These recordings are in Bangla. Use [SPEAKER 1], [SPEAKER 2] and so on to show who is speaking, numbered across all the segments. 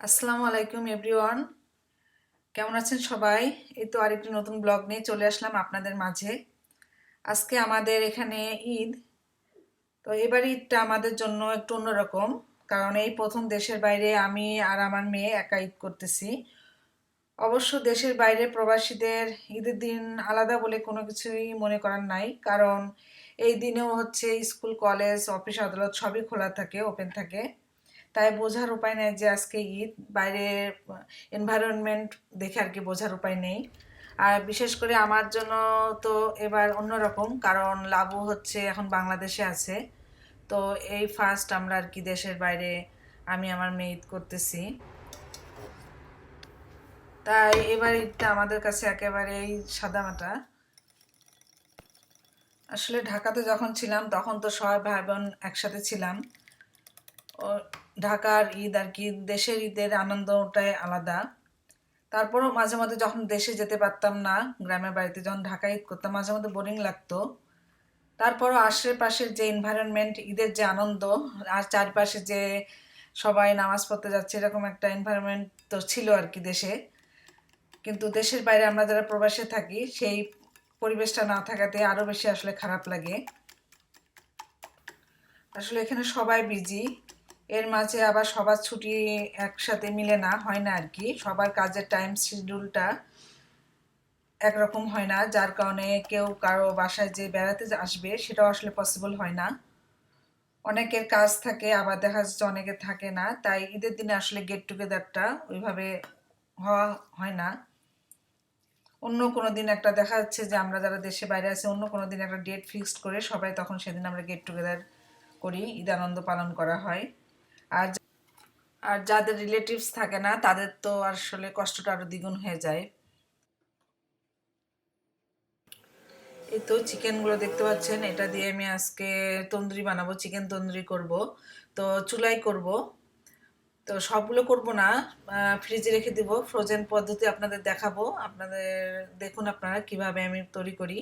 [SPEAKER 1] আসসালামু আলাইকুম, এভরিওয়ান। কেমন আছেন সবাই? এই তো আরেকটি নতুন ব্লগ নিয়ে চলে আসলাম আপনাদের মাঝে। আজকে আমাদের এখানে ঈদ। তো এবার ঈদটা আমাদের জন্য একটু অন্যরকম, কারণ এই প্রথম দেশের বাইরে আমি আর আমার মেয়ে একা ঈদ করতেছি। অবশ্য দেশের বাইরে প্রবাসীদের ঈদের দিন আলাদা বলে কোনো কিছুই মনে করার নাই, কারণ এই দিনেও হচ্ছে স্কুল, কলেজ, অফিস, আদালত সবই খোলা থাকে, ওপেন থাকে। তাই বোঝার উপায় নেই যে আজকে ঈদ, বাইরের এনভায়রনমেন্ট দেখে আর কি বোঝার উপায় নেই। আর বিশেষ করে আমার জন্য তো এবার অন্যরকম, কারণ লাবু হচ্ছে এখন বাংলাদেশে আছে। তো এই ফার্স্ট আমরা আর কি দেশের বাইরে আমি আমার মেয়ে ঈদ করতেছি। তাই এবার ঈদটা আমাদের কাছে একেবারেই সাদামাটা। আসলে ঢাকাতে যখন ছিলাম, তখন তো সবাই ভাই বোন একসাথে ছিলাম। ও ঢাকার ঈদ আর কি, দেশের ঈদের আনন্দটাই আলাদা। তারপরও মাঝে মাঝে যখন দেশে যেতে পারতাম না, গ্রামের বাড়িতে যখন ঢাকা ঈদ করতাম, মাঝে মধ্যে বোরিং লাগতো। তারপরও আশেপাশের যে এনভায়রনমেন্ট ঈদের যে আনন্দ, আর চারপাশে যে সবাই নামাজ পড়তে যাচ্ছে, এরকম একটা এনভায়রনমেন্ট তো ছিল আর কি দেশে। কিন্তু দেশের বাইরে আমরা যারা প্রবাসে থাকি, সেই পরিবেশটা না থাকাতে আরও বেশি আসলে খারাপ লাগে। আসলে এখানে সবাই বিজি এর মাঝে আবার সবার ছুটি একসাথে মিলে না, হয় না আর কি সবার কাজের টাইম শিডিউলটা একরকম হয় না, যার কারণে কেউ কারও বাসায় যে বেড়াতে আসবে সেটাও আসলে পসিবল হয় না। অনেকের কাজ থাকে, আবার দেখা যাচ্ছে অনেকের থাকে না, তাই ঈদের দিনে আসলে গেট টুগেদারটা ওইভাবে হওয়া হয় না। অন্য কোনো দিন একটা দেখা যাচ্ছে যে আমরা যারা দেশে বাইরে আছি, অন্য কোনো দিন একটা ডেট ফিক্সড করে সবাই তখন সেদিন আমরা গেট টুগেদার করি, ঈদ আনন্দ পালন করা হয়। আর আর যাদের রিলেটিভস থাকে না, তাদের তো আসলে কষ্টটা আরও দ্বিগুণ হয়ে যায়। এই তো চিকেনগুলো দেখতে পাচ্ছেন, এটা দিয়ে আমি আজকে তন্দুরি বানাবো, চিকেন তন্দুরি করব। তো চুলাই করব। তো সবগুলো করব না ফ্রিজে রেখে দিব। ফ্রোজেন পদ্ধতি আপনাদের দেখাবো। আপনাদের, দেখুন আপনারা কীভাবে আমি তৈরি করি।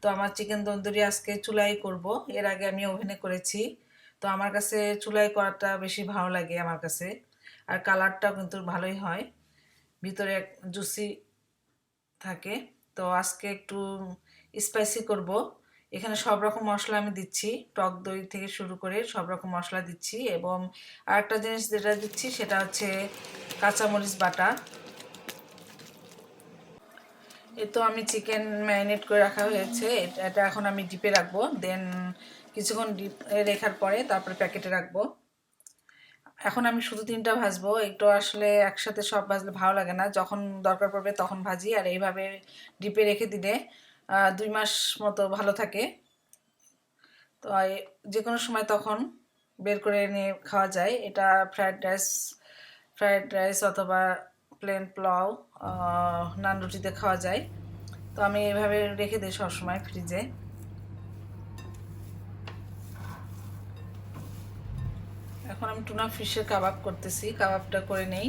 [SPEAKER 1] তো আমার চিকেন তন্দুরি আজকে চুলাই করব। এর আগে আমি ওভেনে করেছি। তো আমার কাছে চুলাই করাটা বেশি ভালো লাগে আমার কাছে। আর কালারটাও কিন্তু ভালোই হয়। ভিতরে এক জুসি থাকে। তো আজকে একটু স্পাইসি করব। এখানে সব রকম মশলা আমি দিচ্ছি। টক দই থেকে শুরু করে সব রকম মশলা দিচ্ছি এবং আরেকটা জিনিস যেটা দিচ্ছি সেটা হচ্ছে কাঁচামরিচ বাটা। এ তো আমি চিকেন ম্যারিনেট করে রাখা হয়েছে। এটা এখন আমি ডিপে রাখব। দেন কিছুক্ষণ ডিপ রেখার পরে তারপরে প্যাকেটে রাখব। এখন আমি শুধু তিনটা ভাজবো, একটু আসলে একসাথে সব ভাজলে ভালো লাগে না। যখন দরকার পড়বে তখন ভাজি, আর এইভাবে ডিপে রেখে দিলে দুই মাস মতো ভালো থাকে। তো যে কোনো সময় তখন বের করে নিয়ে খাওয়া যায়। এটা ফ্রায়েড রাইস ফ্রায়েড রাইস অথবা প্লেন পোলাও নান রুটিতে খাওয়া যায়। তো আমি এভাবে রেখে দিই সবসময় ফ্রিজে এখন আমি টুনা ফিশের কাবাব করতেছি, কাবাবটা করে নেই।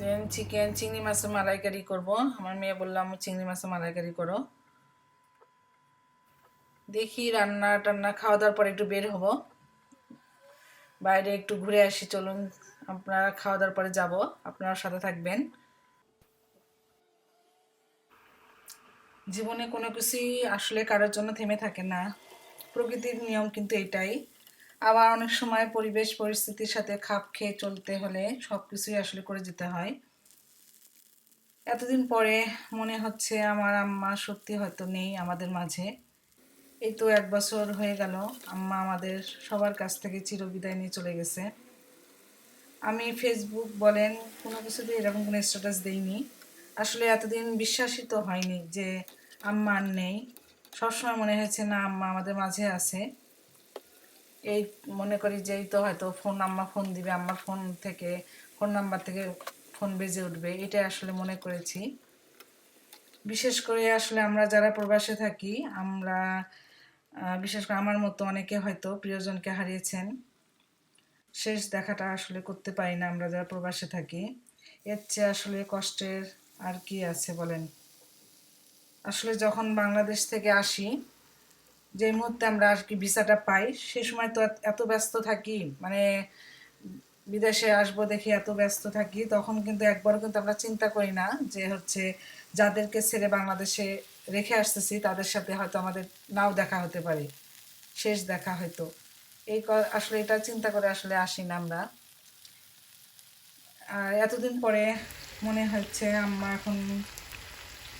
[SPEAKER 1] দেন চিকেন চিংড়ি মাছের মালাইকারি করব। আমার মেয়ে বললাম চিংড়ি মাছের মালাইকারি করো। দেখি রান্না টান্না, খাওয়া দাওয়ার পর একটু বের হব। বাইরে একটু ঘুরে আসি, চলুন। আপনারা খাওয়া দাওয়ার পরে যাব, আপনারা সাথে থাকবেন। জীবনে কোনো কিছুই আসলে কারোর জন্য থেমে থাকে না। প্রকৃতির নিয়ম কিন্তু এটাই। আবার অনেক সময় পরিবেশ, পরিস্থিতির সাথে খাপ খেয়ে চলতে হলে সব কিছুই আসলে করে যেতে হয়। এতদিন পরে মনে হচ্ছে আমার আম্মা সত্যি হয়তো নেই আমাদের মাঝে। এই তো এক বছর হয়ে গেল, আম্মা আমাদের সবার কাছ থেকে চিরবিদায় নিয়ে চলে গেছে। আমি ফেসবুক বলেন, কোনো কিছুতে এরকম কোনো স্ট্যাটাস দেইনি। আসলে এতদিন বিশ্বাসই তো হয়নি যে আম্মা আর নেই। সবসময় মনে হয়েছে, না, আম্মা আমাদের মাঝে আছে। এই মনে করি যে তো হয়তো ফোন, আম্মা ফোন দিবে, আম্মার ফোন থেকে, ফোন নাম্বার থেকে ফোন বেজে উঠবে। এটা আসলে মনে করেছি। বিশেষ করে আসলে আমরা যারা প্রবাসে থাকি, আমরা বিশেষ করে আমার মতো অনেকে হয়তো প্রিয়জনকে হারিয়েছেন। শেষ দেখাটা আসলে করতে পারি না আমরা যারা প্রবাসে থাকি। এর চেয়ে আসলে কষ্টের আর কি আছে বলেন? আসলে যখন বাংলাদেশ থেকে আসি, যে মুহূর্তে আমরা আর কি ভিসাটা পাই, সে সময় তো এত ব্যস্ত থাকি মানে বিদেশে আসব দেখি এত ব্যস্ত থাকি, তখন কিন্তু একবারও কিন্তু আমরা চিন্তা করি না যে হচ্ছে যাদেরকে ছেড়ে বাংলাদেশে রেখে আসতেছি, তাদের সাথে হয়তো আমাদের নাও দেখা হতে পারে, শেষ দেখা হয়তো। এই আসলে এটা চিন্তা করে আসলে আসি না আমরা। আর এতদিন পরে মনে হচ্ছে আম্মা এখন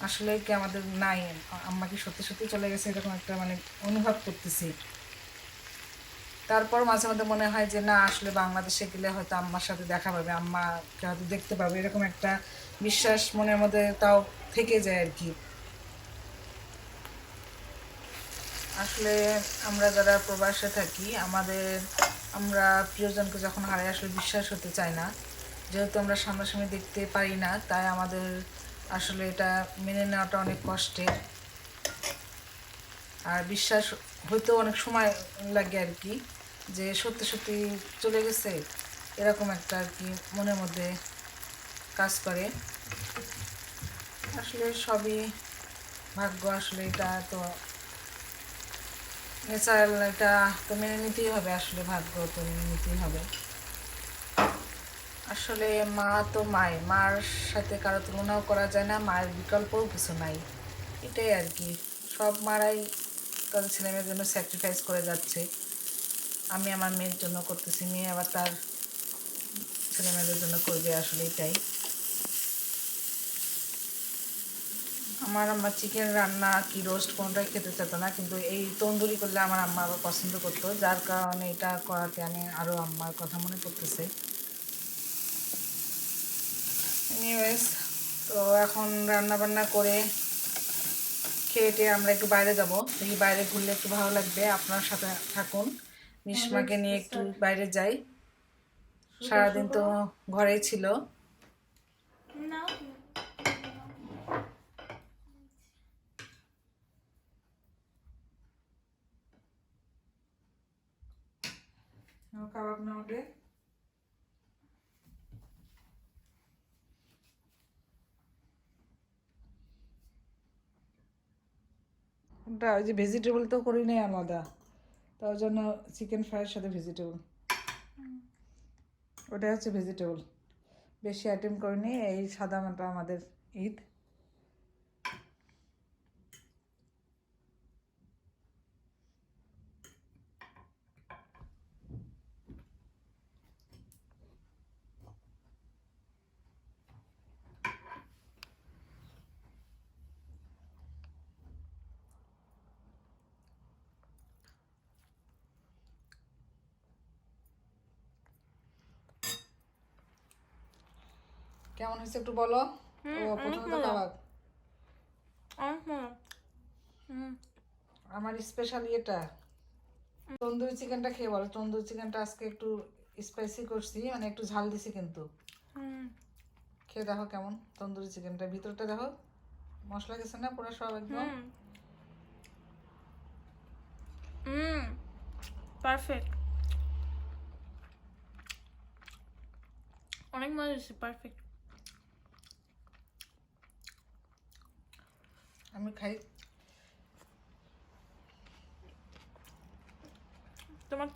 [SPEAKER 1] আসলে কি আমাদের নাই? আম্মা কি সত্যি সত্যি চলে গেছে এরকম একটা মানে অনুভব করতেছি। তারপর মাঝে মধ্যে মনে হয় যে, না, আসলে বাংলাদেশে গেলে হয়তো আম্মার সাথে দেখা পাবে, আম্মাকে হয়তো দেখতে পাবে। এরকম একটা বিশ্বাস মনের মধ্যে তাও থেকে যায় আর কি। আসলে আমরা যারা প্রবাসে থাকি, আমাদের, আমরা প্রিয়জনকে যখন হারাই, আসলে বিশ্বাস হতে চায় না। যেহেতু আমরা সামনাসামনি দেখতে পারি না, তাই আমাদের আসলে এটা মেনে নেওয়াটা অনেক কষ্টের। আর বিশ্বাস হইতেও অনেক সময় লাগে আর কি, যে সত্যি সত্যি চলে গেছে, এরকম একটা আর কি মনের মধ্যে কাজ করে। আসলে সবই ভাগ্য, আসলে এটা তো ন্যাচারাল এটা তো মেনে নিতেই হবে, আসলে ভাগ্য তো মেনে নিতেই হবে। আসলে মা তো মায় মার সাথে কারও তুলনাও করা যায় না, মায়ের বিকল্পও কিছু নাই। এটাই আর কি। সব মারাই তাদের ছেলে মেয়ের জন্য স্যাক্রিফাইস করে যাচ্ছে। আমি আমার মেয়ের জন্য করতেছি, মেয়ে আবার তার ছেলে মেয়েদের জন্য করবে আসলে এটাই। আমার আম্মা চিকেন রান্না কি রোস্ট কোনটাই খেতে চেত না, কিন্তু এই তন্দুরি করলে আমার আম্মা আবার পছন্দ করতো। যার কারণে এটা করাতে আমি আরও আম্মার কথা মনে পড়তেছে। এনিওয়েজ তো এখন রান্না বান্না করে খেয়ে টেয়ে আমরা একটু বাইরে যাব। দেখি বাইরে ঘুরলে একটু ভালো লাগবে। আপনার সাথে থাকুন। মিশমাকে নিয়ে একটু বাইরে যাই। সারাদিন তো ঘরেই ছিল. কাবাব না ওঠে ওটা ওই যে ভেজিটেবল তো করি নাই আলাদা। তার জন্য চিকেন ফ্রাইয়ের সাথে ভেজিটেবল ওটা হচ্ছে ভেজিটেবল বেশি আইটেম করিনি এই সাদা মাটা আমাদের ঈদ। কেমন হয়েছে একটু বলো? ও প্রথমে তো কাবাব. আমার স্পেশাল এটা তন্দুরি চিকেনটা খেয়ে বলো। তন্দুরি চিকেনটা আজকে একটু স্পাইসি করছি মানে একটু ঝাল দিছি কিন্তু. খেয়ে দেখো কেমন তন্দুরি চিকেনটা ভিতরটা দেখো মশলা গেছে না পুরো সব একদম.
[SPEAKER 2] Perfect. অনেক মজা হয়েছে পারফেক্ট
[SPEAKER 1] আমি খাই।
[SPEAKER 2] তোমার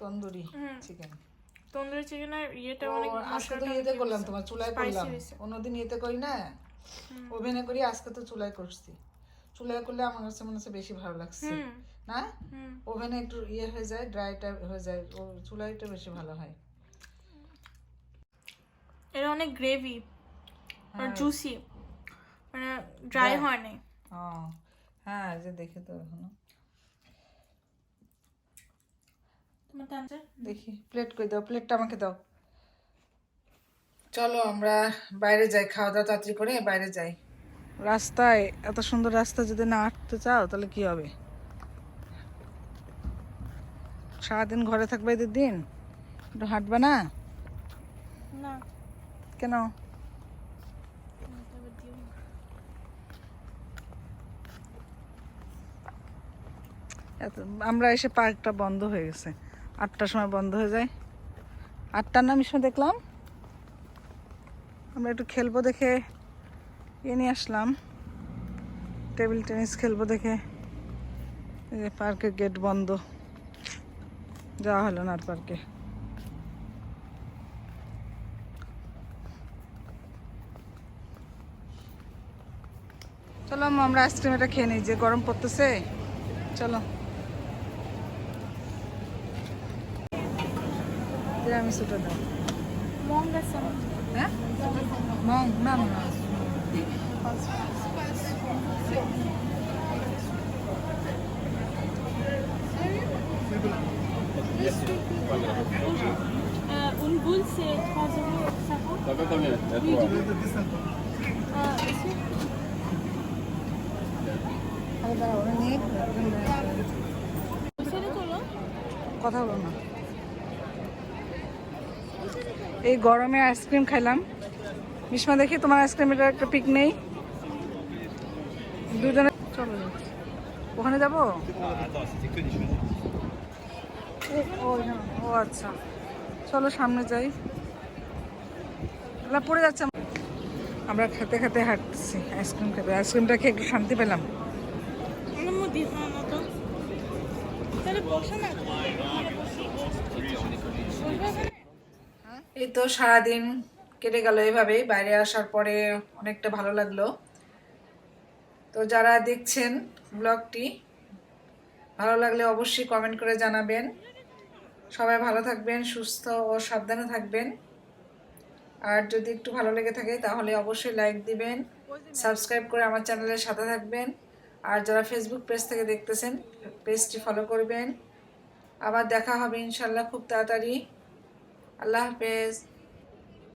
[SPEAKER 1] তন্দুরি চিকেন
[SPEAKER 2] তন্দুরি চিকেনের ইয়েটা অনেক
[SPEAKER 1] আজকে তো ইয়েতে করলাম
[SPEAKER 2] বেশি।
[SPEAKER 1] তোমার চুলায় করলাম। অন্যদিন ইয়েতে করি না? ওভেনে করি আজকে তো চুলায় করছি। চুলায় করলে আমার কাছে মনে হচ্ছে বেশি ভালো লাগছে। না? ওভেনে একটু ইয়ে হয়ে যায় ড্রাইটা হয়ে যায় ও চুলাইটা বেশি ভালো হয়।
[SPEAKER 2] এটা অনেক গ্রেভি আর
[SPEAKER 1] হ্যাঁ।
[SPEAKER 2] জুসি মানে ড্রাই. হয় নাই
[SPEAKER 1] হ্যাঁ যে দেখি তো
[SPEAKER 2] এখনও।
[SPEAKER 1] দেখি প্লেট করে দাও প্লেটটা আমাকে দাও। চলো আমরা বাইরে যাই খাওয়া দাওয়া তাড়াতাড়ি করে বাইরে যাই। রাস্তায় এত সুন্দর রাস্তা যদি না হাঁটতে চাও তাহলে কি হবে? সারাদিন ঘরে থাকবে এদের দিন? একটু হাঁটবে না?
[SPEAKER 2] না।
[SPEAKER 1] কেন? এত আমরা এসে পার্কটা বন্ধ হয়ে গেছে। আটটার সময় বন্ধ হয়ে যায়। আটটার নাম সময় দেখলাম। আমরা একটু খেলব দেখে ইয়ে নিয়ে আসলাম। টেবিল টেনিস খেলব দেখে। এই পার্কের গেট বন্ধ। যাওয়া হলো না পার্কে। চলো, আমরা আইসক্রিম এটা খেয়ে নিই। যে গরম পড়তেছে, চলো। তিরামিসুটা দাও
[SPEAKER 2] মঙ্গা সাম
[SPEAKER 1] হ্যাঁ মং না না
[SPEAKER 2] une boule, c'est 3 euros 50.
[SPEAKER 3] Ça fait combien Il y a trois.
[SPEAKER 2] Euh, ici,
[SPEAKER 1] আরে দাঁড়াও ওরা নিয়ে
[SPEAKER 2] ছেড়ে তোলো
[SPEAKER 1] কথা বলো না এই গরমে আইসক্রিম খাইলাম মিসমা দেখি তোমার আইসক্রিমের একটা পিক নেই। দুজনে চলো ওখানে যাব? ও আচ্ছা। চলো সামনে যাই। এগুলা পড়ে যাচ্ছে। আমরা খেতে খেতে হাঁটছি। আইসক্রিম খেতে। আইসক্রিমটা খেয়ে একটু শান্তি পেলাম।
[SPEAKER 2] না
[SPEAKER 1] এই তো সারাদিন কেটে গেল এভাবেই। বাইরে আসার পরে অনেকটা ভালো লাগল। তো যারা দেখছেন ব্লগটি, ভালো লাগলে অবশ্যই কমেন্ট করে জানাবেন। সবাই ভালো থাকবেন, সুস্থ ও সাবধানে থাকবেন। আর যদি একটু ভালো লেগে থাকে, তাহলে অবশ্যই লাইক দিবেন সাবস্ক্রাইব করে আমার চ্যানেলের সাথে থাকবেন। আর যারা ফেসবুক পেজ থেকে দেখতেছেন পেজটি ফলো করবেন। আবার দেখা হবে ইনশাল্লাহ খুব তাড়াতাড়ি। আল্লাহ হাফেজ